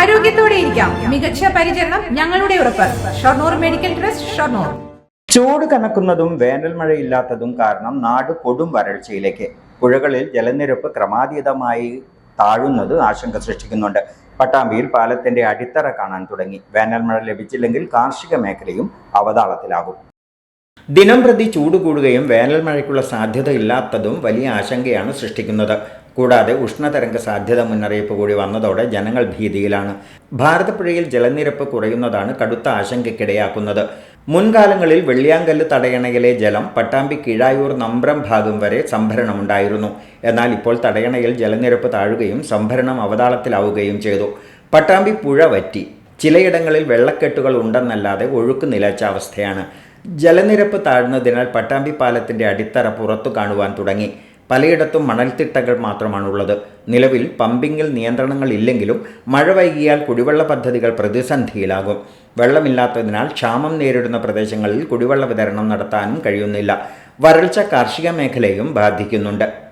ആരോഗ്യത്തോടെ ഇരിക്കാം. മികച്ച പരിചരണം ഞങ്ങളുടെ ഉറപ്പ്. Shoranur medical trust Shoranur. ചൂട് കനക്കുന്നതും വേനൽ മഴയില്ലാത്തതും കാരണം നാട് കൊടും വരൾച്ചയിലേക്ക്. പുഴകളിൽ ജലനിരപ്പ് ക്രമാതീതമായി താഴുന്നത് ആശങ്ക സൃഷ്ടിക്കുന്നുണ്ട്. പട്ടാമ്പിയിൽ പാലത്തിന്റെ അടിത്തറ കാണാൻ തുടങ്ങി. വേനൽ മഴ ലഭിച്ചില്ലെങ്കിൽ കാർഷിക മേഖലയും അവതാളത്തിലാകും. ദിനം പ്രതി ചൂട് കൂടുകയും വേനൽ മഴയ്ക്കുള്ള സാധ്യത ഇല്ലാത്തതും വലിയ ആശങ്കയാണ് സൃഷ്ടിക്കുന്നത്. കൂടാതെ ഉഷ്ണതരംഗ സാധ്യത മുന്നറിയിപ്പ് കൂടി വന്നതോടെ ജനങ്ങൾ ഭീതിയിലാണ്. ഭാരതപ്പുഴയിൽ ജലനിരപ്പ് കുറയുന്നതാണ് കടുത്ത ആശങ്കയ്ക്കിടയാക്കുന്നത്. മുൻകാലങ്ങളിൽ വെള്ളിയാങ്കല്ല് തടയണയിലെ ജലം പട്ടാമ്പി കീഴായൂർ നമ്പ്രം ഭാഗം വരെ സംഭരണമുണ്ടായിരുന്നു. എന്നാൽ ഇപ്പോൾ തടയണയിൽ ജലനിരപ്പ് താഴുകയും സംഭരണം അവതാളത്തിലാവുകയും ചെയ്തു. പട്ടാമ്പി പുഴ വറ്റി. ചിലയിടങ്ങളിൽ വെള്ളക്കെട്ടുകൾ ഉണ്ടെന്നല്ലാതെ ഒഴുക്ക് നിലച്ച അവസ്ഥയാണ്. ജലനിരപ്പ് താഴ്ന്നതിനാൽ പട്ടാമ്പി പാലത്തിന്റെ അടിത്തറ പുറത്തു കാണുവാൻ തുടങ്ങി. പലയിടത്തും മണൽത്തിട്ടകൾ മാത്രമാണുള്ളത്. നിലവിൽ പമ്പിങ്ങിൽ നിയന്ത്രണങ്ങൾ ഇല്ലെങ്കിലും മഴ വൈകിയാൽ കുടിവെള്ള പദ്ധതികൾ പ്രതിസന്ധിയിലാകും. വെള്ളമില്ലാത്തതിനാൽ ക്ഷാമം നേരിടുന്ന പ്രദേശങ്ങളിൽ കുടിവെള്ള വിതരണം നടത്താനും കഴിയുന്നില്ല. വരൾച്ച കാർഷിക മേഖലയും ബാധിക്കുന്നുണ്ട്.